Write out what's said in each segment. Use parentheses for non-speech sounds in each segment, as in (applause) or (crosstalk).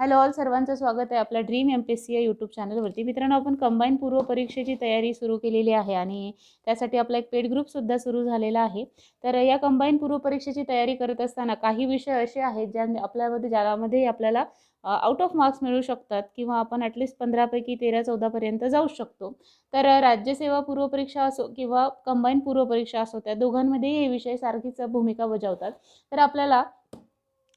Hello all सर्वांचं स्वागत आहे आपल्या ड्रीम एम पी सी या यूट्यूब चॅनलवरती मित्रांनो आपण कंबाईन पूर्व परीक्षेची तयारी सुरू केलेली आहे आणि त्यासाठी आपला एक पेड ग्रुपसुद्धा सुरू झालेला आहे. तर या कंबाईन पूर्व परीक्षेची तयारी करत असताना काही विषय असे आहेत ज्या आपल्यामध्ये ज्यामध्ये आपल्याला आउट ऑफ मार्क्स मिळू शकतात किंवा आपण ॲटलिस्ट पंधरापैकी तेरा चौदापर्यंत जाऊ शकतो. तर राज्यसेवा पूर्व परीक्षा असो किंवा कंबाईन पूर्व परीक्षा असो त्या दोघांमध्ये हे विषय सारखीच भूमिका बजावतात. तर आपल्याला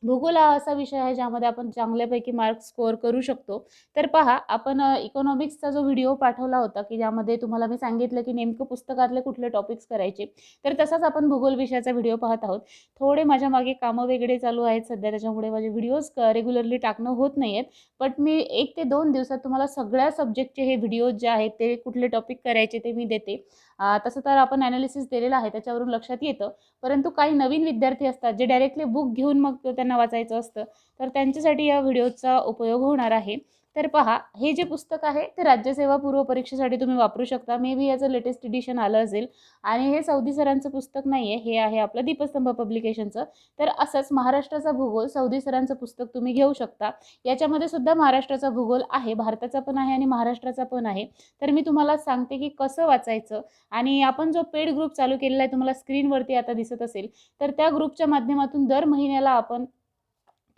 भूगोल हा असा विषय आहे ज्यामध्ये आपण चांगल्यापैकी मार्क्स स्कोअर करू शकतो. तर पहा आपण इकॉनॉमिक्सचा जो व्हिडिओ पाठवला होता की ज्यामध्ये तुम्हाला मी सांगितलं की नेमकं पुस्तकातले कुठले टॉपिक्स करायचे. तर तसाच आपण भूगोल विषयाचा व्हिडिओ पाहत आहोत. थोडे माझ्या मागे कामं वेगळे चालू आहेत सध्या त्याच्यामुळे माझे व्हिडिओज रेग्युलरली टाकणं होत नाही आहेत बट मी एक ते दोन दिवसात तुम्हाला सगळ्या सब्जेक्टचे हे व्हिडिओज जे आहेत ते कुठले टॉपिक करायचे ते मी देते. तसं तर आपण ॲनालिसिस दिलेलं आहे त्याच्यावरून लक्षात येतं. परंतु काही नवीन विद्यार्थी असतात जे डायरेक्टली बुक घेऊन मग त्यांना वाचायचं असतं तर त्यांच्यासाठी या व्हिडिओचा उपयोग होणार आहे. तर पहा हे जे पुस्तक आहे ते राज्यसेवा पूर्व परीक्षेसाठी तुम्ही वापरू शकता. मे बी याचं लेटेस्ट एडिशन आलं असेल. आणि हे सौदी सरांचं पुस्तक नाही आहे हे आहे आपलं दीपस्तंभ पब्लिकेशनचं तर असंच महाराष्ट्राचा भूगोल सौदी सरांचं पुस्तक तुम्ही घेऊ शकता. याच्यामध्ये सुद्धा महाराष्ट्राचा भूगोल आहे भारताचा पण आहे आणि महाराष्ट्राचा पण आहे. तर मी तुम्हाला सांगते की कसं वाचायचं. आणि आपण जो पेड ग्रुप चालू केलेला आहे तुम्हाला स्क्रीनवरती आता दिसत असेल. तर त्या ग्रुपच्या माध्यमातून दर महिन्याला आपण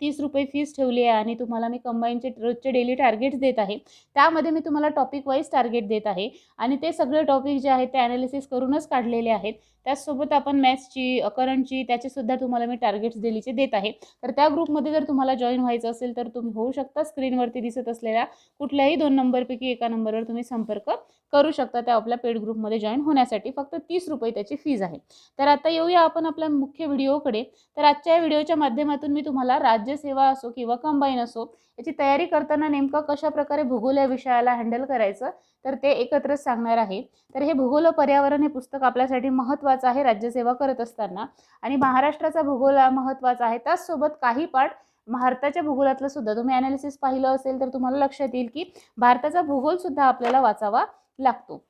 तीस रुपये फीस ठेवली आहे आणि तुम्हाला मी कंबाईनचे रोजचे डेली टार्गेट्स देत आहे. त्यामध्ये मी तुम्हाला टॉपिक वाईज टार्गेट देत आहे. आणि ते सगळे टॉपिक जे आहेत ते ॲनालिसिस करूनच काढलेले आहेत. त्याचसोबत आपण मॅथ्सची करंटची त्याचेसुद्धा तुम्हाला मी टार्गेट्स दिलीचे देत आहे. तर त्या ग्रुपमध्ये जर तुम्हाला जॉईन व्हायचं असेल तर तुम्ही होऊ शकता स्क्रीनवरती दिसत असलेल्या कुठल्याही दोन नंबरपैकी एका नंबरवर तुम्ही संपर्क करू शकता. त्या आपल्या पेड ग्रुपमध्ये जॉईन होण्यासाठी फक्त तीस रुपये त्याची फीज आहे. तर आता येऊया आपण आपल्या मुख्य व्हिडिओकडे तर आजच्या या व्हिडिओच्या माध्यमातून मी तुम्हाला राज्यसेवा असो किंवा कंबाईन असो याची तयारी करताना नेमकं कशा प्रकारे भूगोल या विषयाला हँडल करायचं तर ते एकत्रच सांगणार आहे. तर हे भूगोल पर्यावरण हे पुस्तक आपल्यासाठी महत्त्वाचं आहे राज्यसेवा करत असताना. आणि महाराष्ट्राचा भूगोल हा महत्त्वाचा आहे. त्याचसोबत काही पाठ भारताच्या भूगोलातलं सुद्धा. तुम्ही ॲनालिसिस पाहिलं असेल तर तुम्हाला लक्षात येईल की भारताचा भूगोलसुद्धा आपल्याला वाचावा लागतो.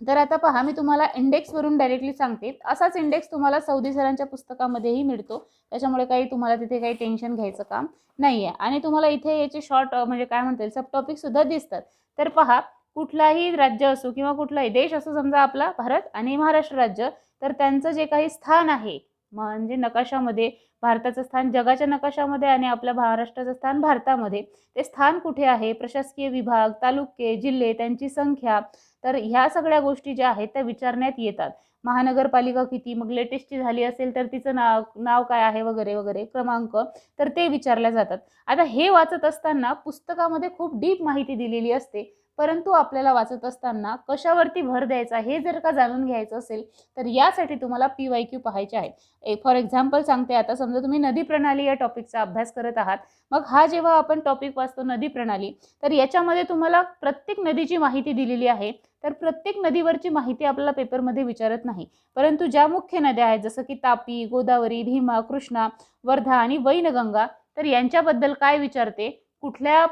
तर आता पहा मी तुम्हाला इंडेक्सवरून डायरेक्टली सांगते. असाच इंडेक्स तुम्हाला सौदी सरांच्या पुस्तकामध्येही मिळतो. त्याच्यामुळे काही तुम्हाला तिथे काही टेन्शन घ्यायचं काम नाही आहे आणि तुम्हाला इथे याचे शॉर्ट म्हणजे काय म्हणता येईल सब टॉपिकसुद्धा दिसतात. तर पहा कुठलाही राज्य असो किंवा कुठलाही देश असो समजा आपला भारत आणि महाराष्ट्र राज्य तर त्यांचं जे काही स्थान आहे म्हणजे नकाशामध्ये भारताचं स्थान जगाच्या नकाशामध्ये आणि आपल्या महाराष्ट्राचं स्थान भारतामध्ये ते स्थान कुठे आहे? प्रशासकीय विभाग तालुके जिल्हे त्यांची संख्या तर ह्या सगळ्या गोष्टी ज्या आहेत त्या विचारण्यात येतात. महानगरपालिका किती? मग लेटेस्टची झाली असेल तर तिचं नाव नाव काय आहे वगैरे वगैरे क्रमांक तर ते विचारल्या जातात. आता हे वाचत असताना पुस्तकामध्ये खूप डीप माहिती दिलेली असते. परंतु आपल्याला वाचत असताना कशावरती भर द्यायचा हे जर का जाणून घ्यायचं असेल तर यासाठी तुम्हाला पी वाय क्यू पाहायचे आहे. फॉर एक्झाम्पल सांगते आता समजा तुम्ही नदी प्रणाली या टॉपिकचा अभ्यास करत आहात मग हा जेव्हा आपण टॉपिक वाचतो नदी प्रणाली तर याच्यामध्ये तुम्हाला प्रत्येक नदीची माहिती दिलेली आहे तर प्रत्येक नदीवरची माहिती आपल्याला पेपरमध्ये विचारत नाही. परंतु ज्या मुख्य नद्या आहेत जसं की तापी गोदावरी भीमा कृष्णा वर्धा आणि वैनगंगा तर यांच्याबद्दल काय विचारते? कुठल्या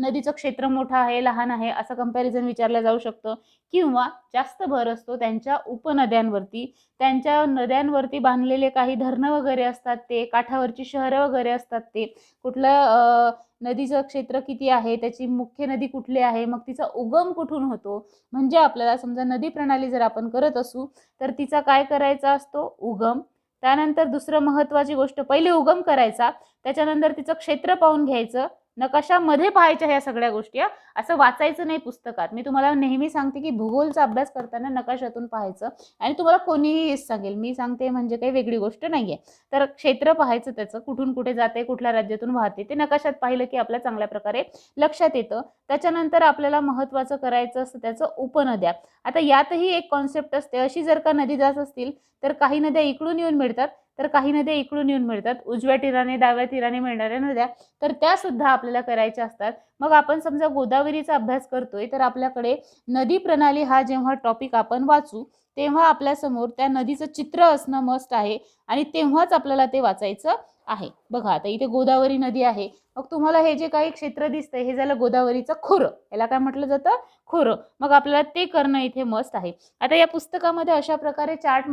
नदीचं क्षेत्र मोठं आहे लहान आहे असं कंपॅरिझन विचारलं जाऊ शकतं. किंवा जास्त भर असतो त्यांच्या उपनद्यांवरती. त्यांच्या नद्यांवरती बांधलेले काही धरणं वगैरे असतात ते काठावरची शहरं वगैरे असतात ते. कुठलं नदीचं क्षेत्र किती आहे त्याची मुख्य नदी कुठली आहे मग तिचा उगम कुठून होतो? म्हणजे आपल्याला समजा नदी प्रणाली जर आपण करत असू तर तिचा काय करायचा असतो? उगम. त्यानंतर दुसरं महत्त्वाची गोष्ट पहिले उगम करायचा. त्याच्यानंतर तिचं क्षेत्र पाहून घ्यायचं. नकाशामध्ये पाहायच्या ह्या सगळ्या गोष्टी असं वाचायचं नाही पुस्तकात. मी तुम्हाला नेहमी सांगते की भूगोलचा अभ्यास करताना नकाशातून पाहायचं आणि तुम्हाला कोणीही हेच सांगेल मी सांगते म्हणजे काही वेगळी गोष्ट नाही आहे तर क्षेत्र पाहायचं त्याचं कुठून कुठे जाते कुठल्या राज्यातून वाहते ते नकाशात पाहिलं की आपल्या चांगल्या प्रकारे लक्षात येतं. त्याच्यानंतर आपल्याला महत्त्वाचं करायचं असतं त्याचं उपनद्या. आता यातही एक कॉन्सेप्ट असते अशी जर का नदी जात असतील तर काही नद्या इकडून येऊन मिळतात तर काही नद्या इकडून येऊन मिळतात. उजव्या तिराने डाव्या तिराने मिळणाऱ्या नद्या. तर त्या सुद्धा आपल्याला करायच्या असतात. मग आपण समजा गोदावरीचा अभ्यास करतोय तर आपल्याकडे नदी प्रणाली हा जेव्हा टॉपिक आपण वाचू तेव्हा आपल्यासमोर त्या नदीचं चित्र असणं मस्ट आहे आणि तेव्हाच आपल्याला ते वाचायचं आहे. बघा आता इथे गोदावरी नदी आहे. मग तुम्हाला हे जे काही क्षेत्र दिसतंय हे झालं गोदावरीचं खोरं. याला काय म्हटलं जातं? खोरं. मग आपल्याला ते करणं इथे मस्त आहे. आता या पुस्तकामध्ये अशा प्रकारे चार्ट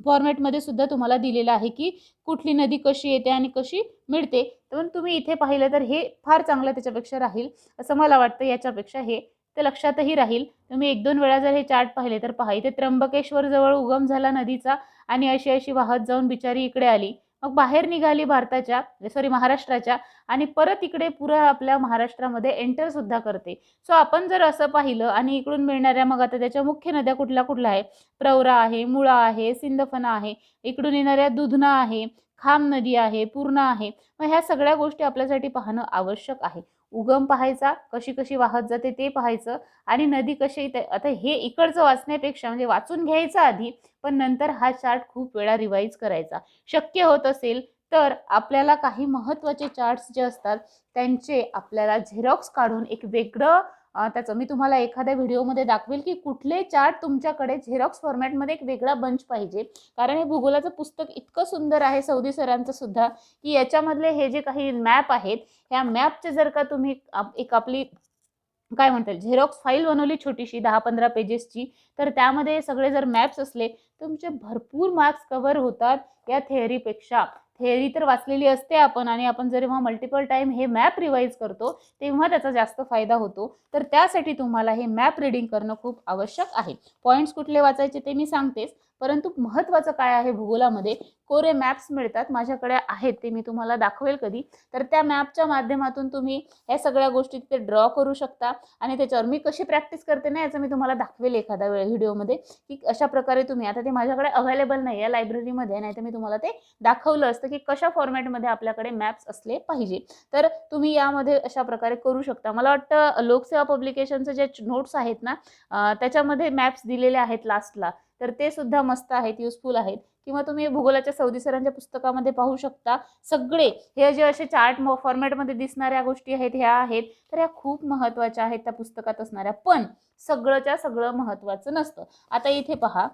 फॉर्मॅटमध्ये सुद्धा तुम्हाला दिलेलं आहे की कुठली नदी कशी येते आणि कशी मिळते. पण तुम्ही इथे पाहिलं तर हे फार चांगलं त्याच्यापेक्षा राहील. असं मला वाटतं याच्यापेक्षा हे ते लक्षातही राहील. तुम्ही एक दोन वेळा जर हे चार्ट पाहिले तर पहा इथे त्र्यंबकेश्वर जवळ उगम झाला नदीचा आणि अशी अशी वाहत जाऊन बिचारी इकडे आली. मग बाहेर निघाली भारताच्या म्हणजे सॉरी महाराष्ट्राच्या आणि परत इकडे पुरं आपल्या महाराष्ट्रामध्ये एंटर सुद्धा करते. सो आपण जर असं पाहिलं आणि इकडून मिळणाऱ्या मग आता त्याच्या मुख्य नद्या कुठल्या कुठल्या आहे प्रवरा आहे मुळा आहे सिंदफना आहे इकडून येणाऱ्या दुधना आहे खाम नदी आहे पूर्णा आहे. मग ह्या सगळ्या गोष्टी आपल्यासाठी पाहणं आवश्यक आहे. उगम पाहायचा कशी कशी वाहत जाते ते पाहायचं आणि नदी कशी आता हे इकडचं वाचण्यापेक्षा म्हणजे वाचून घ्यायचं आधी पण नंतर हा चार्ट खूप वेळा रिवाईज करायचा. शक्य होत असेल तर आपल्याला काही महत्त्वाचे चार्ट्स जे असतात त्यांचे आपल्याला झेरॉक्स काढून एक वेगळं त्याचं मी तुम्हाला एखाद्या व्हिडिओमध्ये दाखवेल की कुठले चार्ट तुमच्याकडे झेरॉक्स फॉर्मॅटमध्ये एक वेगळा बंच पाहिजे. कारण हे भूगोलाचं पुस्तक इतकं सुंदर आहे सौदी सरांचं सुद्धा की याच्यामधले हे जे काही मॅप आहेत ह्या मॅपचे जर का तुम्ही आप- एक आपली काय म्हणता येईल झेरॉक्स फाईल बनवली छोटीशी दहा पंधरा पेजेसची तर त्यामध्ये सगळे जर मॅप्स असले तुमचे भरपूर मार्क्स कव्हर होतात या थेअरीपेक्षा थेअरी तर वाचलेली असते आपण आणि आपण जेव्हा मल्टिपल टाईम हे मॅप रिवाईज करतो तेव्हा त्याचा जास्त फायदा होतो. तर त्यासाठी तुम्हाला हे मॅप रिडिंग करणं खूप आवश्यक आहे. पॉईंट्स कुठले वाचायचे ते मी सांगतेच. परंतु महत्त्वाचं काय आहे भूगोलामध्ये? कोरे मॅप्स मिळतात माझ्याकडे आहेत ते मी तुम्हाला दाखवेल कधी. तर त्या मॅपच्या माध्यमातून तुम्ही या सगळ्या गोष्टी तिथे ड्रॉ करू शकता आणि त्याच्यावर मी कशी प्रॅक्टिस करते ना याचं मी तुम्हाला दाखवेल एखाद्या वेळ व्हिडिओमध्ये की अशा प्रकारे तुम्ही आता ते माझ्याकडे अवेलेबल नाही आहे लायब्ररीमध्ये नाही तर मी तुम्हाला ते दाखवलं असतं की कशा फॉर्मॅटमध्ये आपल्याकडे मॅप्स असले पाहिजे. तर तुम्ही यामध्ये अशा प्रकारे करू शकता. मला वाटतं लोकसेवा पब्लिकेशनचे जे नोट्स आहेत ना त्याच्यामध्ये मॅप्स दिलेले आहेत लास्टला. तर ते सुद्धा मस्त आहेत युजफुल आहेत. किंवा तुम्ही भूगोलाच्या सौदी सरांच्या पुस्तकामध्ये पाहू शकता सगळे हे जे असे चार्ट फॉर्मॅटमध्ये दिसणाऱ्या गोष्टी आहेत ह्या आहेत. तर ह्या खूप महत्त्वाच्या आहेत त्या पुस्तकात असणाऱ्या. पण सगळंच्या सगळं महत्त्वाचं नसतं. आता इथे पहा.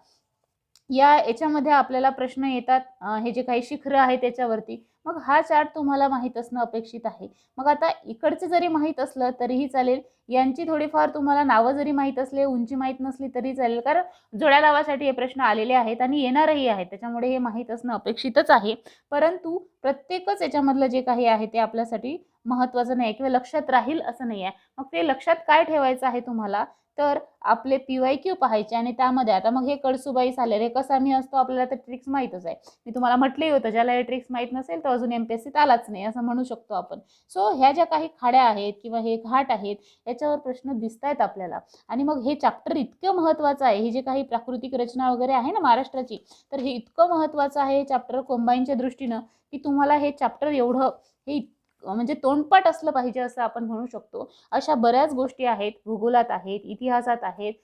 या याच्यामध्ये आपल्याला प्रश्न येतात हे जे काही शिखरं आहेत त्याच्यावरती. मग हा चार्ट तुम्हाला माहीत असणं अपेक्षित आहे. मग आता इकडचं जरी माहीत असलं तरीही चालेल. यांची थोडीफार तुम्हाला नावं जरी माहीत असले उंची माहीत नसली तरी चालेल. कारण जोड्या लावासाठी हे प्रश्न आलेले आहेत आणि येणारही आहेत. त्याच्यामुळे हे माहीत असणं अपेक्षितच आहे. परंतु प्रत्येकच याच्यामधलं जे काही आहे ते आपल्यासाठी महत्त्वाचं नाही किंवा लक्षात राहील असं नाही आहे. मग ते लक्षात काय ठेवायचं आहे तुम्हाला? तर आपले पी वाय क्यू पाहायचे आणि त्यामध्ये आता मग हे कळसुबाई सालेर हे कसा मी असतो आपल्याला तर ट्रिक्स माहीतच आहे. मी तुम्हाला म्हटलंही होतं ज्याला हे ट्रिक्स माहीत नसेल तर अजून एम पी एस सीत आलाच नाही असं म्हणू शकतो आपण. सो ह्या ज्या काही खाड्या आहेत किंवा हे घाट आहेत याच्यावर प्रश्न दिसत आहेत आपल्याला. आणि मग हे चॅप्टर इतकं महत्त्वाचं आहे हे जे काही प्राकृतिक रचना वगैरे आहे ना महाराष्ट्राची तर हे इतकं महत्त्वाचं आहे हे चॅप्टर कोंबाईनच्या दृष्टीनं की तुम्हाला हे चॅप्टर एवढं हे इत- म्हणजे तोंडपाठ असलं पाहिजे असं आपण म्हणू शकतो. अशा बऱ्याच गोष्टी आहेत भूगोलात आहेत इतिहासात आहेत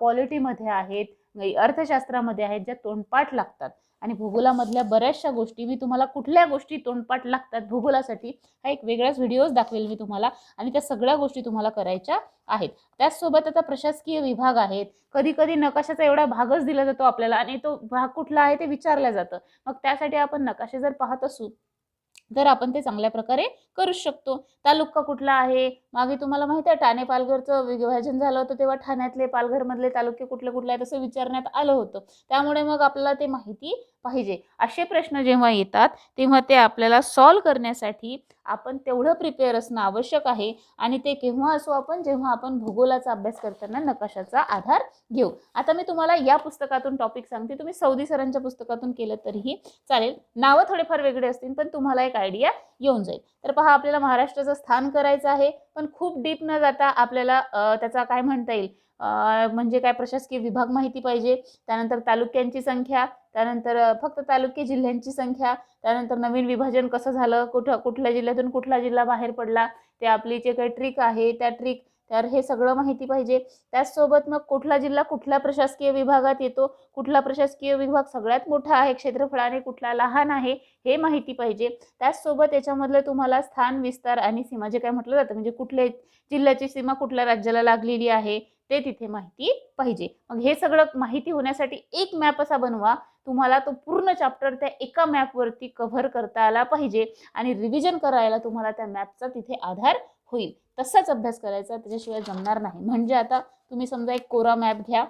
पॉलिटीमध्ये आहेत म्हणजे अर्थशास्त्रामध्ये आहेत ज्या तोंडपाठ लागतात. आणि भूगोलामधल्या बऱ्याचशा गोष्टी मी तुम्हाला कुठल्या गोष्टी तोंडपाठ लागतात भूगोलासाठी हा एक वेगळाच व्हिडिओज दाखवेल मी तुम्हाला. आणि त्या सगळ्या गोष्टी तुम्हाला करायच्या आहेत. त्याचसोबत आता प्रशासकीय विभाग आहेत. कधी कधी नकाशाचा एवढा भागच दिला जातो आपल्याला आणि तो भाग कुठला आहे ते विचारलं जातं. मग त्यासाठी आपण नकाशे जर पाहत असू तर आपण ते चांगल्या प्रकारे करू शकतो. तालुका कुठला आहे? मागे तुम्हाला माहिती आहे ठाणे पालघरचं विभाजन झालं होतं तेव्हा ठाण्यातले पालघरमधले तालुके कुठले कुठले आहेत असं विचारण्यात आलं होतं. त्यामुळे मग आपल्याला ते माहिती पाहिजे. असे प्रश्न जेव्हा येतात तेव्हा ते आपल्याला सॉल्व करण्यासाठी आपण तेवढं प्रिपेअर असणं आवश्यक आहे आणि ते केव्हा असो आपण जेव्हा आपण भूगोलाचा अभ्यास करताना नकाशाचा आधार घेऊ. आता मी तुम्हाला या पुस्तकातून टॉपिक सांगते. तुम्ही सौदी सरांच्या पुस्तकातून केलं तरीही चालेल. नावं थोडेफार वेगळे असतील पण तुम्हाला एक आयडिया येऊन जाईल. तर पहा आपल्याला महाराष्ट्राचं स्थान करायचं आहे पण खूप डीप न जाता आपल्याला त्याचा काय म्हणता येईल? म्हणजे काय प्रशासकीय विभाग माहिती पाहिजे. त्यानंतर तालुक्यांची संख्या त्यानंतर फक्त तालुके जिल्ह्यांची संख्या त्यानंतर नवीन विभाजन कसं झालं कुठं कुठल्या जिल्ह्यातून कुठला जिल्हा बाहेर पडला ते आपली जे काही ट्रिक आहे त्या ट्रिक तर हे सगळं माहिती पाहिजे. त्याचसोबत मग कुठला जिल्हा कुठल्या प्रशासकीय विभागात येतो कुठला प्रशासकीय विभाग सगळ्यात मोठा आहे क्षेत्रफळाने कुठला लहान आहे हे माहिती पाहिजे. त्याचसोबत याच्यामधलं तुम्हाला स्थान विस्तार आणि सीमा जे काय म्हटलं जातं म्हणजे कुठल्या जिल्ह्याची सीमा कुठल्या राज्याला लागलेली आहे ते तिथे माहिती पाहिजे. मग हे सगळं माहिती होण्यासाठी एक मॅप असा बनवा तुम्हाला तो पूर्ण चॅप्टर त्या एका मॅपवरती कव्हर करता आला पाहिजे आणि रिव्हिजन करायला तुम्हाला त्या मॅपचा तिथे आधार होईल. तसाच अभ्यास करायचा त्याच्याशिवाय जमणार नाही. म्हणजे आता तुम्ही समजा एक कोरा मॅप घ्या.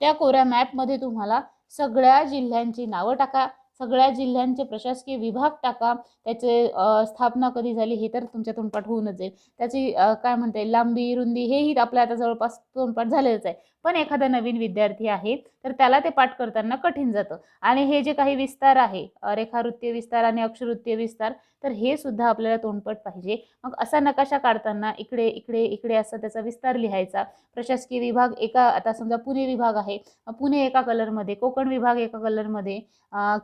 त्या कोऱ्या मॅपमध्ये तुम्हाला सगळ्या जिल्ह्यांची नावं टाका सगळ्या जिल्ह्यांचे प्रशासकीय विभाग टाका त्याचे स्थापना कधी झाली हे तर तुमच्या तोंडपाठ होऊनच जाईल. त्याची काय काय म्हणते लांबी रुंदी हेही आपल्या आता जवळपास तोंडपाठ झालेलंच आहे. पण एखादा नवीन विद्यार्थी आहे तर त्याला ते पाठ करताना कठीण जातं. आणि हे जे काही विस्तार आहे रेखावृत्तीय विस्तार आणि अक्षवृत्तीय विस्तार तर हे सुद्धा आपल्याला तोंडपट पाहिजे. मग असा नकाशा काढताना इकडे इकडे इकडे असा त्याचा विस्तार लिहायचा. प्रशासकीय विभाग एका आता समजा पुणे विभाग आहे पुणे एका कलरमध्ये कोकण विभाग एका कलरमध्ये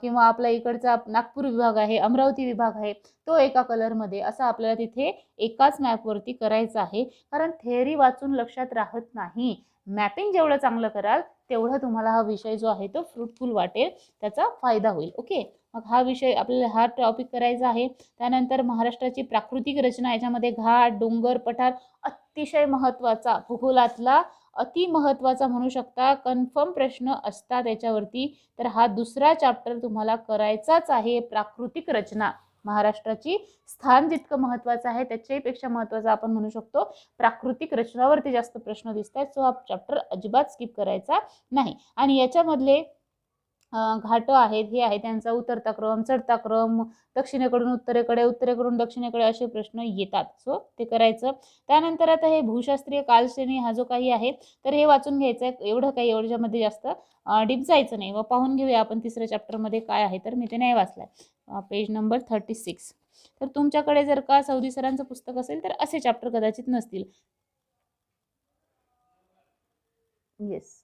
किंवा आपला इकडचा नागपूर विभाग आहे अमरावती विभाग आहे तो एका कलरमध्ये असं आपल्याला तिथे एकाच मॅपवरती करायचं आहे. कारण थेअरी वाचून लक्षात राहत नाही. मॅपिंग जेवढं चांगलं कराल तेवढं तुम्हाला हा विषय जो आहे तो फ्रुटफुल वाटेल त्याचा फायदा होईल. ओके मग हा विषय आपल्याला हा टॉपिक करायचा आहे. त्यानंतर महाराष्ट्राची प्राकृतिक रचना याच्यामध्ये घाट डोंगर पठार अतिशय महत्त्वाचा भूगोलातला अति महत्त्वाचा म्हणू शकता. कन्फर्म प्रश्न असतात याच्यावरती. तर हा दुसरा चॅप्टर तुम्हाला करायचाच आहे प्राकृतिक रचना. महाराष्ट्राची स्थान जितकं महत्त्वाचं आहे त्याच्याहीपेक्षा महत्त्वाचं आपण म्हणू शकतो प्राकृतिक रचनावरती जास्त प्रश्न दिसत आहेत सो हा चॅप्टर अजिबात स्किप करायचा नाही. आणि याच्यामधले घाटं आहेत हे आहे त्यांचा उतरता क्रम चढता क्रम दक्षिणेकडून उत्तरेकडे उत्तरेकडून दक्षिणेकडे असे प्रश्न येतात. सो ते करायचं. त्यानंतर आता हे भूशास्त्रीय कालश्रेणी हा जो काही आहे तर हे वाचून घ्यायचं आहे. एवढं काही एवढ्यामध्ये जास्त डीप जायचं नाही. व पाहून घेऊया आपण तिसऱ्या चॅप्टरमध्ये काय आहे तर मी ते नाही वाचलाय. Page number thirty six. तर तुमच्याकडे जर का सौदी सरांचं पुस्तक असेल तर असे चॅप्टर कदाचित नसतील. येस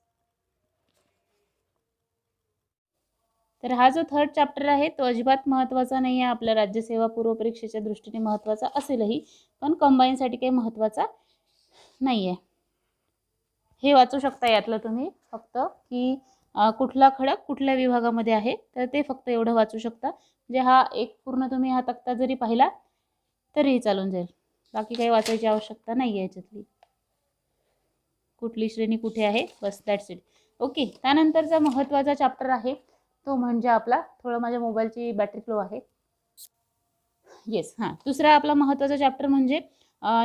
तर हा जो थर्ड चॅप्टर आहे तो अजिबात महत्त्वाचा नाही आहे. आपल्या राज्यसेवा पूर्व परीक्षेच्या दृष्टीने महत्त्वाचा असेलही पण कंबाईनसाठी काही महत्त्वाचा नाही आहे. हे वाचू शकता यातलं तुम्ही फक्त की कुठला खडक कुठल्या विभागामध्ये आहे तर ते फक्त एवढं वाचू शकता. म्हणजे हा एक पूर्ण तुम्ही हा तक्ता जरी पाहिला तरीही चालून जाईल. बाकी काही वाचायची आवश्यकता नाही आहे याच्यातली. कुठली श्रेणी कुठे आहे? बस दॅट्स इट ओके त्यानंतरचा महत्त्वाचा चॅप्टर आहे. तो म्हणजे आपला थोडं माझ्या मोबाईलची बॅटरी फ्लो आहे. येस हां. दुसरा आपला महत्त्वाचा चॅप्टर म्हणजे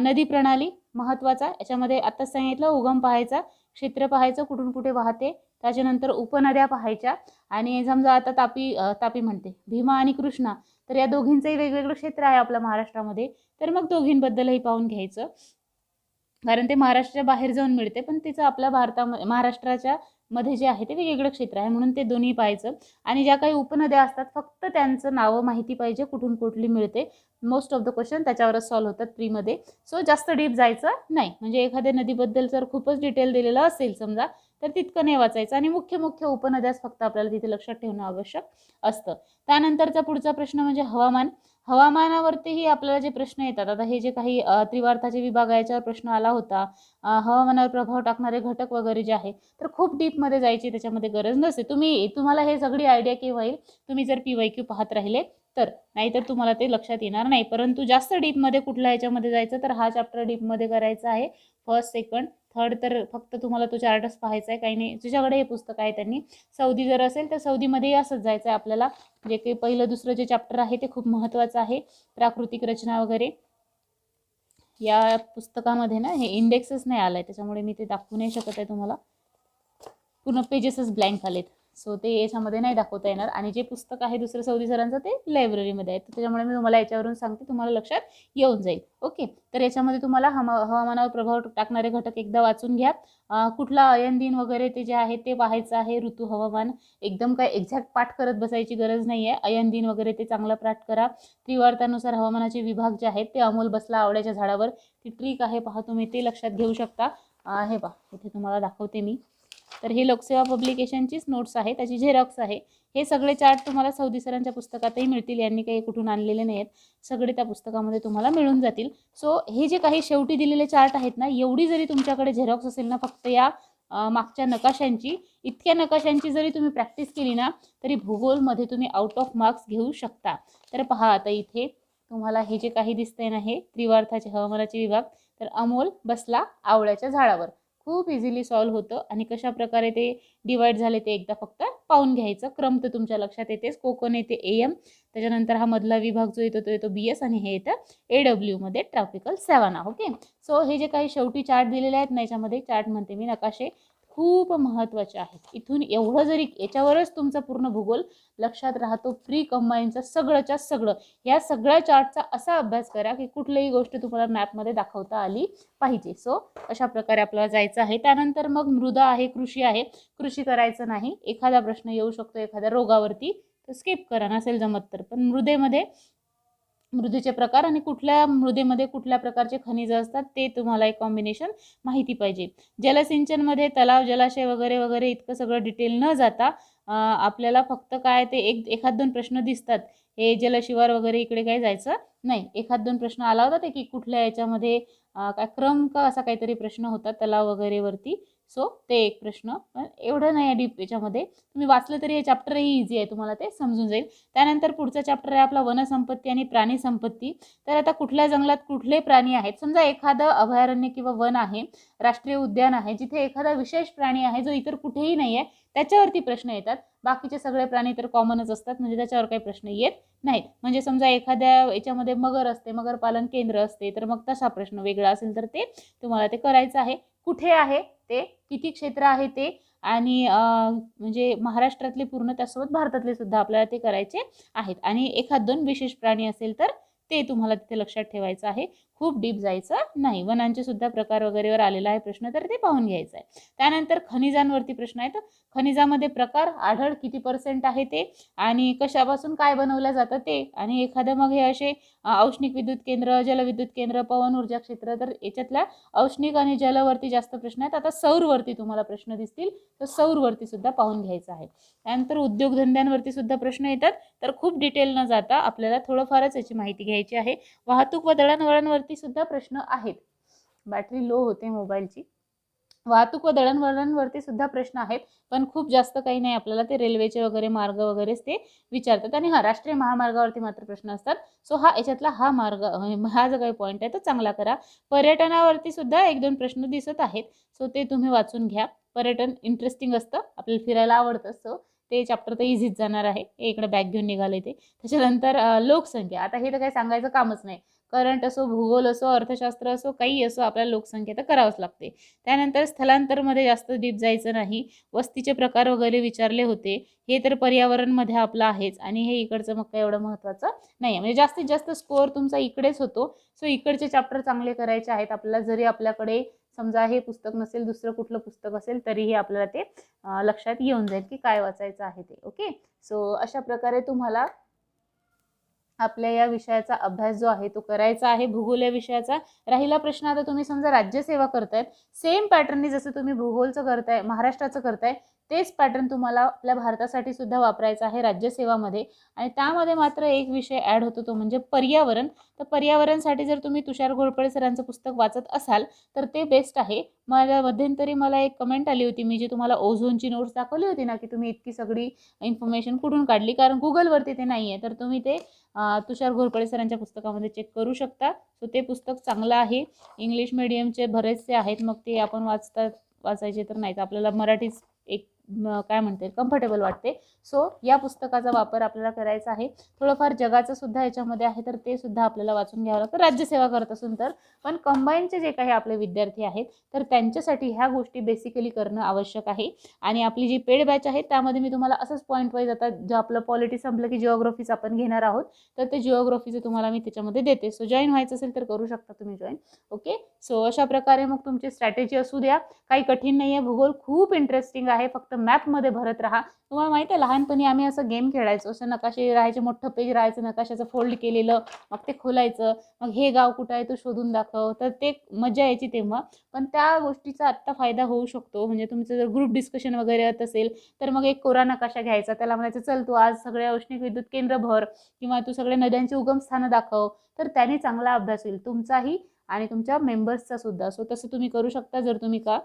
नदी प्रणाली महत्त्वाचा. याच्यामध्ये आत्ताच सांगितलं उगम पाहायचा क्षेत्र पाहायचं कुठून कुठे वाहते त्याच्यानंतर उपनद्या पाहायच्या आणि समजा आता तापी तापी म्हणते भीमा आणि कृष्णा. तर या दोघींचंही वेगवेगळं क्षेत्र आहे आपल्या महाराष्ट्रामध्ये. तर मग दोघींबद्दलही पाहून घ्यायचं. कारण ते महाराष्ट्राच्या बाहेर जाऊन मिळते पण तिचं आपल्या भारतामध्ये महाराष्ट्राच्या मध्ये जे आहे ते वेगवेगळं क्षेत्र आहे. म्हणून ते दोन्ही पाहायचं. आणि ज्या काही उपनद्या असतात फक्त त्यांचं नावं माहिती पाहिजे कुठून कुठली मिळते. मोस्ट ऑफ द क्वेश्चन त्याच्यावरच सॉल्व्ह होतात प्रीमध्ये सो जास्त डीप जायचं नाही. म्हणजे एखाद्या नदीबद्दल जर खूपच डिटेल दिलेलं असेल समजा तर तितकं नाही वाचायचं. आणि मुख्य मुख्य उपनद्याच फक्त आपल्याला तिथे लक्षात ठेवणं आवश्यक असतं. त्यानंतरचा पुढचा प्रश्न म्हणजे हवामान. हवामानावरतीही आपल्याला जे प्रश्न येतात आता हे जे काही त्रिवार्थाचे विभाग याच्यावर प्रश्न आला होता हवामानावर प्रभाव टाकणारे घटक वगैरे जे आहे तर खूप डीपमध्ये जायची त्याच्यामध्ये गरज नसते. तुम्ही तुम्हाला हे सगळी आयडिया केव्हा येईल? तुम्ही जर पी वाय क्यू पाहत राहिले तर नाहीतर तुम्हाला ते लक्षात येणार नाही. परंतु जास्त डीपमध्ये कुठल्या याच्यामध्ये जायचं तर हा चॅप्टर डीपमध्ये करायचा आहे. फर्स्ट सेकंड थर्ड तर फक्त तुम्हाला तो चार्टच पाहायचा आहे काही नाही तुझ्याकडे हे पुस्तक आहे त्यांनी. सौदी जर असेल तर सौदीमध्येही असंच जायचं आहे आपल्याला. जे काही पहिलं दुसरं जे चॅप्टर आहे ते खूप महत्त्वाचं आहे. प्राकृतिक रचना वगैरे. या पुस्तकामध्ये ना हे इंडेक्सच नाही आलं आहे त्याच्यामुळे मी ते दाखवू नाही शकत आहे तुम्हाला. पूर्ण पेजेसच ब्लँक आलेत. सो ते याच्यामध्ये नाही दाखवता येणार. आणि जे पुस्तक आहे दुसरं सौदी सरांचं ते लायब्ररीमध्ये आहे. तर त्याच्यामुळे मी तुम्हाला याच्यावरून सांगते. तुम्हाला लक्षात येऊन जाईल. ओके तर याच्यामध्ये तुम्हाला हमा हवामानावर प्रभाव टाकणारे घटक एकदा वाचून घ्या. कुठला अयन दिन वगैरे ते जे आहे ते पाहायचं आहे. ऋतू हवामान एकदम काय एक्झॅक्ट पाठ करत बसायची गरज नाही आहे. अयन दिन वगैरे ते चांगलं पाठ करा. त्रिवार्थानुसार हवामानाचे विभाग जे आहेत ते अमोल बसला आवड्याच्या झाडावर. ती ट्रिक आहे पहा तुम्ही ते लक्षात घेऊ शकता. आहे हे पहा इथे तुम्हाला दाखवते मी. तर हे लोकसेवा पब्लिकेशनचीच नोट्स आहे त्याची झेरॉक्स आहे. हे सगळे चार्ट तुम्हाला सौदी सरांच्या पुस्तकातही मिळतील. यांनी काही कुठून आणलेले नाही आहेत सगळे त्या पुस्तकामध्ये तुम्हाला मिळून जातील. सो हे जे काही शेवटी दिलेले चार्ट आहेत ना एवढी जरी तुमच्याकडे झेरॉक्स असेल ना फक्त या मागच्या नकाशांची इतक्या नकाशांची जरी तुम्ही प्रॅक्टिस केली ना तरी भूगोलमध्ये तुम्ही आउट ऑफ मार्क्स घेऊ शकता. तर पहा आता इथे तुम्हाला हे जे काही दिसतंय ना हे त्रिवार्थाचे हवामानाचे विभाग. तर अमोल बसला आवळ्याच्या झाडावर. खूप इझिली सॉल्व्ह होतं. आणि कशा प्रकारे ते डिवाईड झाले ते एकदा फक्त पाहून घ्यायचं. क्रम तर तुमच्या लक्षात येतेच. कोकण येते ए एम त्याच्यानंतर हा मधला विभाग जो येतो तो येतो बी एस आणि हे येतं ए डब्ल्यूमध्ये ट्रॉपिकल सेवाना ओके सो हे जे काही शेवटी चार्ट दिलेले आहेत ना याच्यामध्ये चार्ट म्हणते मी नकाशे. खूप महत्त्वाचे आहेत. इथून एवढं जरी याच्यावरच तुमचा पूर्ण भूगोल लक्षात राहतो प्री कंबाईनचं सगळंच्या सगळं या सगळ्या चार्टचा असा अभ्यास करा की कुठलीही गोष्ट तुम्हाला मॅपमध्ये दाखवता आली पाहिजे. सो अशा प्रकारे आपल्याला जायचं आहे. त्यानंतर मग मृदा आहे कृषी आहे. कृषी करायचं नाही. एखादा प्रश्न येऊ शकतो एखाद्या रोगावरती. तर स्किप करा. नसेल जमत तर. पण मृदेमध्ये मृदेचे प्रकार आणि कुठल्या मृदेमध्ये कुठल्या प्रकारचे खनिज असतात ते तुम्हाला एक कॉम्बिनेशन माहिती पाहिजे. जलसिंचनमध्ये तलाव जलाशय वगैरे वगैरे इतकं सगळं डिटेल न जाता आपल्याला फक्त काय ते एक एखाद दोन प्रश्न दिसतात. हे जलशिवार वगैरे इकडे काही जायचं नाही. एखाद दोन प्रश्न आला होता ते की कुठल्या याच्यामध्ये काय क्रम का असा काहीतरी प्रश्न होता तलाव वगैरेवरती. सो ते एक प्रश्न. पण एवढं नाही आहे डीप याच्यामध्ये. तुम्ही वाचलं तरी हे चॅप्टरही इझी आहे तुम्हाला ते समजून जाईल. त्यानंतर पुढचा चॅप्टर आहे आपला वनसंपत्ती आणि प्राणी संपत्ती. तर आता कुठल्या जंगलात कुठले प्राणी आहेत? समजा एखादं अभयारण्य किंवा वन आहे राष्ट्रीय उद्यान आहे जिथे एखादा विशेष प्राणी आहे जो इतर कुठेही नाही आहे त्याच्यावरती प्रश्न येतात. बाकीचे सगळे प्राणी तर कॉमनच असतात म्हणजे त्याच्यावर काही प्रश्न येत नाहीत. म्हणजे समजा एखाद्या याच्यामध्ये मगर असते मगर पालन केंद्र असते तर मग तसा प्रश्न वेगळा असेल तर ते तुम्हाला ते करायचं आहे. कुठे आहे? ते किती क्षेत्र आहे ते आणि म्हणजे महाराष्ट्रातले पूर्ण त्यासोबत भारतातले सुद्धा आपल्याला ते करायचे आहेत. आणि एखाद दोन विशेष प्राणी असेल तर ते तुम्हाला तिथे लक्षात ठेवायचं आहे. खूप डीप जायचं नाही. वनांचे सुद्धा प्रकार वगैरेवर आलेला आहे प्रश्न तर ते पाहून घ्यायचं आहे. त्यानंतर खनिजांवरती प्रश्न आहे. तर खनिजामध्ये प्रकार आढळ किती पर्सेंट आहे ते आणि कशापासून काय बनवलं जातं ते आणि एखादं मग हे असे औष्णिक विद्युत केंद्र जलविद्युत केंद्र पवन ऊर्जा क्षेत्र तर याच्यातल्या औष्णिक आणि जलवरती जास्त प्रश्न आहेत. आता सौरवरती तुम्हाला प्रश्न दिसतील. तर सौरवरती सुद्धा पाहून घ्यायचं आहे. त्यानंतर उद्योगधंद्यांवरती सुद्धा प्रश्न येतात. तर खूप डिटेल न जाता आपल्याला थोडंफारच याची माहिती घ्यायची आहे. वाहतूक व दळणवळणवरती सुद्धा प्रश्न आहेत. बॅटरी लो होते मोबाईलची वाहतूक व दळणवळणवरती सुद्धा प्रश्न आहेत पण खूप जास्त काही नाही. आपल्याला ते रेल्वेचे वगैरे मार्ग वगैरेच ते विचारतात. आणि हा राष्ट्रीय महामार्गावरती मात्र प्रश्न असतात. सो हा याच्यातला हा मार्ग (laughs) हा जो काही पॉईंट आहे तो चांगला करा. पर्यटनावरती सुद्धा एक दोन प्रश्न दिसत आहेत. सो ते तुम्ही वाचून घ्या. पर्यटन इंटरेस्टिंग असतं. आपल्याला फिरायला आवडतं. सो ते चॅप्टर तर इझीच जाणार आहे. इकडे बॅग घेऊन निघाले ते. त्याच्यानंतर लोकसंख्या. आता हे तर काही सांगायचं कामच नाही. करंट असो भूगोल असो अर्थशास्त्र असो काही असो आपल्याला लोकसंख्या तर करावंच लागते. त्यानंतर स्थलांतरमध्ये जास्त डीप जायचं नाही. वस्तीचे प्रकार वगैरे विचारले होते. हे तर पर्यावरणमध्ये आपलं आहेच आणि हे इकडचं मग काही एवढं महत्त्वाचं नाही आहे म्हणजे जास्तीत जास्त स्कोअर तुमचा इकडेच होतो. सो इकडचे चॅप्टर चांगले करायचे आहेत. आपल्याला जरी आपल्याकडे समजा हे पुस्तक नसेल दुसरं कुठलं पुस्तक असेल तरीही आपल्याला ते लक्षात येऊन जाईल की काय वाचायचं आहे ते. ओके सो अशा प्रकारे तुम्हाला आपल्या या विषयाचा अभ्यास जो आहे तो करायचा आहे भूगोल या विषयाचा. राहिला प्रश्न आता तुम्ही समजा राज्यसेवा करतायत सेम पॅटर्ननी जसं तुम्ही भूगोलचं करताय महाराष्ट्राचं करताय तेच पॅटर्न तुम्हाला आपल्या भारतासाठी सुद्धा वापरायचं आहे राज्यसेवामध्ये. आणि त्यामध्ये मात्र एक विषय ॲड होतो तो म्हणजे पर्यावरण. तर पर्यावरणसाठी जर तुम्ही तुषार घोरपडे सरांचं पुस्तक वाचत असाल तर ते बेस्ट आहे. मला मध्यंतरी मला एक कमेंट आली होती मी जी तुम्हाला ओझोनची नोट्स दाखवली होती ना की तुम्ही इतकी सगळी इन्फॉर्मेशन कुठून काढली? कारण गुगलवरती ते नाही आहे तर तुम्ही ते तुषार घोरपडे सरांच्या पुस्तकामध्ये चेक करू शकता. सो ते पुस्तक चांगलं आहे. इंग्लिश मिडियमचे बरेचसे आहेत. मग ते आपण वाचतात वाचायचे तर नाहीत. आपल्याला मराठीच एक काय म्हणते कम्फर्टेबल वाटते. सो या पुस्तकाचा वापर आपल्याला करायचा आहे. थोडंफार जगाचं सुद्धा याच्यामध्ये आहे तर ते सुद्धा आपल्याला वाचून घ्यावं लागतं. राज्यसेवा करत असून तर. पण कंबाईनचे जे काही आपले विद्यार्थी आहेत तर त्यांच्यासाठी ह्या गोष्टी बेसिकली करणं आवश्यक आहे. आणि आपली जी पेड बॅच आहे त्यामध्ये मी तुम्हाला असंच पॉईंट वाईज आता जे आपलं पॉलिटी संपलं की जिओग्राफीच आपण घेणार आहोत तर ते जिओग्राफीचं तुम्हाला मी त्याच्यामध्ये देते. सो जॉईन व्हायचं असेल तर करू शकता तुम्ही जॉईन ओके सो अशा प्रकारे मग तुमची स्ट्रॅटेजी असू द्या. काही कठीण नाही आहे भूगोल खूप इंटरेस्टिंग आहे. फक्त मॅपमध्ये भरत राहा. तुम्हाला माहिती आहे लहानपणी आम्ही असं गेम खेळायचो. असं नकाशे राहायचे मोठं पेज राहायचं नकाशाचं फोल्ड केलेलं. मग ते खोलायचं. मग हे गाव कुठं आहे तो शोधून दाखव. तर ते मजा यायची तेव्हा. पण त्या गोष्टीचा आत्ता फायदा होऊ शकतो. म्हणजे तुमचं जर ग्रुप डिस्कशन वगैरे येत असेल तर मग एक कोरा नकाशा घ्यायचा. त्याला म्हणायचं चल तू आज सगळ्या औष्णिक विद्युत केंद्र भर किंवा तू सगळ्या नद्यांची उगमस्थानं दाखव. तर त्याने चांगला अभ्यास होईल. तुमचाही आणि तुमच्या मेंबर्सचा सुद्धा. सो तसं तुम्ही करू शकता जर तुम्ही का.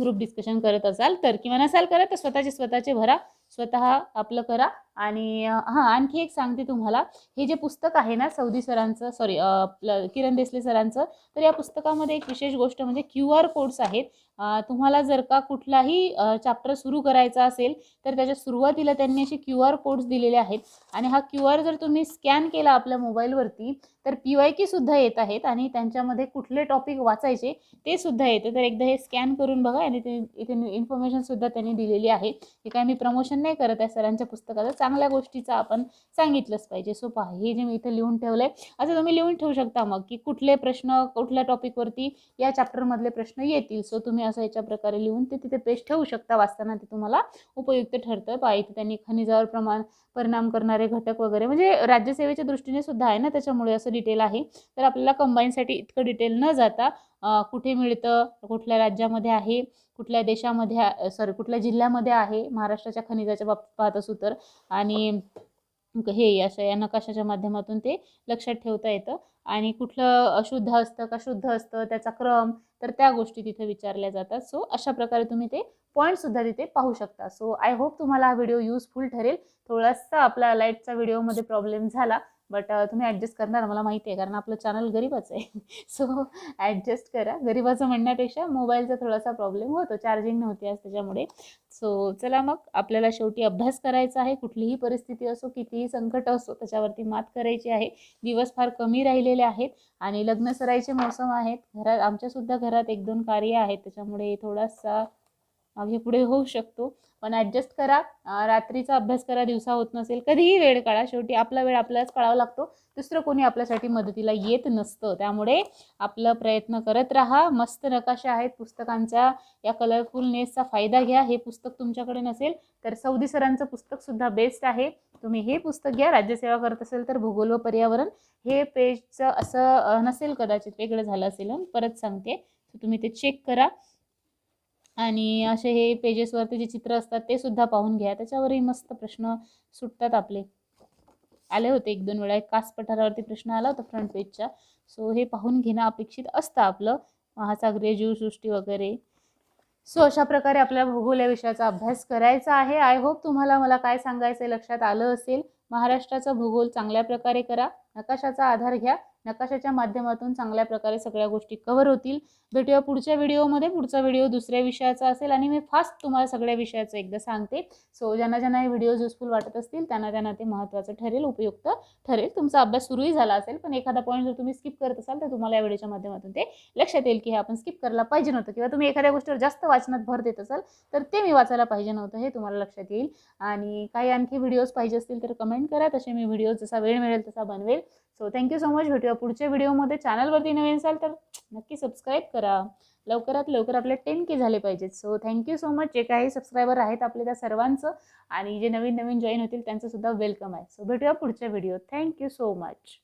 ग्रुप डिस्कशन करत असाल तर किंवा नसाल करत तर स्वतःचे स्वतःचे भरा स्वतः आपलं करा. आणि हां आणखी एक सांगते तुम्हाला. हे जे पुस्तक आहे ना सौदी सरांचं सॉरी आपलं किरण देसले सरांचं तर या पुस्तकामध्ये एक विशेष गोष्ट म्हणजे क्यू आर कोड्स आहेत. तुम्हाला जर का कुठलाही चॅप्टर सुरू करायचा असेल तर त्याच्या सुरुवातीला त्यांनी असे क्यू आर कोड्स दिलेले आहेत. आणि हा क्यू आर जर तुम्ही स्कॅन केला आपल्या मोबाईलवरती तर पी वाय सुद्धा येत आहेत आणि त्यांच्यामध्ये कुठले टॉपिक वाचायचे ते सुद्धा येते. तर एकदा हे स्कॅन करून बघा आणि ते इथे इन्फॉर्मेशनसुद्धा त्यांनी दिलेली आहे. हे काय मी प्रमोशन नाही करत आहे सरांच्या पुस्तकाचं. चांगल्या गोष्टीचं आपण सांगितलंच पाहिजे. सो पहा हे जे मी इथे लिहून ठेवलं आहे असं तुम्ही लिहून ठेवू शकता मग की कुठले प्रश्न कुठल्या टॉपिकवरती या चॅप्टरमधले प्रश्न येतील. सो तुम्ही असं याच्या प्रकारे लिहून ते तिथे पेस्ट ठेवू शकता. वाचताना ते तुम्हाला उपयुक्त ठरतं. पहा इथे त्यांनी खनिजावर प्रमाण परिणाम करणारे घटक वगैरे म्हणजे राज्यसेवेच्या दृष्टीने सुद्धा आहे ना त्याच्यामुळे असं डिटेल आहे. तर आपल्याला कंबाईनसाठी इतकं डिटेल न जाता कुठे मिळतं कुठल्या राज्यामध्ये आहे कुठल्या देशामध्ये सॉरी कुठल्या जिल्ह्यामध्ये आहे महाराष्ट्राच्या खनिजाच्या बाबतीत पाहत असू तर. आणि हे अशा या नकाशाच्या माध्यमातून ते लक्षात ठेवता येतं. आणि कुठलं अशुद्ध असतं का शुद्ध असतं त्याचा क्रम तर त्या गोष्टी तिथे विचारल्या जातात. सो अशा प्रकारे तुम्ही ते पॉईंटसुद्धा तिथे पाहू शकता. सो आय होप तुम्हाला हा व्हिडिओ युजफुल ठरेल. थोडासा आपला लाईटचा व्हिडिओमध्ये प्रॉब्लेम झाला. बट तुम्ही ॲडजस्ट करणार मला माहिती आहे कारण आपलं चॅनल गरीबच आहे. (laughs) सो ॲडजस्ट करा. गरीबाचं म्हणण्यापेक्षा मोबाईलचा थोडासा प्रॉब्लेम होतो. चार्जिंग नव्हती आज त्याच्यामुळे. सो चला मग. आपल्याला शेवटी अभ्यास करायचा आहे. कुठलीही परिस्थिती असो कितीही संकट असो त्याच्यावरती मात करायची आहे. दिवस फार कमी राहिलेले आहेत आणि लग्न सरायचे मोसम आहेत. घरात आमच्यासुद्धा घरात एक दोन कार्य आहेत. त्याच्यामुळे थोडासा मागे पुढे होऊ शकतो. पण ॲडजस्ट करा. रात्रीचा अभ्यास करा दिवसा होत नसेल कधीही वेळ काढा. शेवटी आपला वेळ आपल्यालाच काढावा लागतो. दुसरं कोणी आपल्यासाठी मदतीला येत नसतं. त्यामुळे आपलं प्रयत्न करत राहा. मस्त नकाशा आहेत पुस्तकांचा या कलरफुलनेसचा फायदा घ्या. हे पुस्तक तुमच्याकडे नसेल तर सौदी सरांचं पुस्तकसुद्धा बेस्ट आहे. तुम्ही हे पुस्तक घ्या. राज्यसेवा करत असेल तर भूगोल व पर्यावरण हे पेजचं असं नसेल कदाचित वेगळं झालं असेल. परत सांगते. तुम्ही ते चेक करा. आणि असे हे पेजेसवरती जे चित्र असतात ते सुद्धा पाहून घ्या. त्याच्यावरही मस्त प्रश्न सुटतात आपले. आले होते एक दोन वेळा. एक कास पठारावरती प्रश्न आला होता फ्रंट पेजचा सो हे पाहून घेणं अपेक्षित असतं आपलं. महासागरीय जीवसृष्टी वगैरे. सो अशा प्रकारे आपल्याला भूगोल या विषयाचा अभ्यास करायचा आहे. आय होप तुम्हाला मला काय सांगायचं आहे लक्षात आलं असेल. महाराष्ट्राचा भूगोल चांगल्या प्रकारे करा. नकाशाचा आधार घ्या. नकाशाच्या माध्यमातून चांगल्या प्रकारे सगळ्या गोष्टी कव्हर होतील. भेटूया पुढच्या व्हिडिओमध्ये. पुढचा व्हिडिओ दुसऱ्या विषयाचा असेल आणि मी फास्ट तुम्हाला सगळ्या विषयाचं एकदा सांगते. सो ज्यांना ज्यांना हे व्हिडिओज युजफुल वाटत असतील त्यांना त्यांना ते महत्त्वाचं ठरेल उपयुक्त ठरेल. तुमचा अभ्यास सुरूही झाला असेल पण एखादा पॉईंट जर तुम्ही स्किप करत असाल तर तुम्हाला या व्हिडिओच्या माध्यमातून ते लक्षात येईल की हे आपण स्किप करायला पाहिजे नव्हतं. किंवा तुम्ही एखाद्या गोष्टीवर जास्त वाचनात भर देत असाल तर ते मी वाचायला पाहिजे नव्हतं हे तुम्हाला लक्षात येईल. आणि काही आणखी व्हिडिओज पाहिजे असतील तर कमेंट करा. तसे मी व्हिडिओज जसा वेळ मिळेल तसा बनवेल. सो थँक्यू सो मच भेटूया पुढच्या व्हिडिओमध्ये चॅनलवरती नवीन असाल तर नक्की सबस्क्राईब करा. लवकरात लवकर आपले टेन के झाले पाहिजेत. सो थँक्यू सो मच जे काही सबस्क्रायबर आहेत आपले त्या सर्वांचं आणि जे नवीन नवीन जॉईन होतील त्यांचं सुद्धा वेलकम आहे. सो भेटूया पुढच्या व्हिडिओ थँक्यू सो मच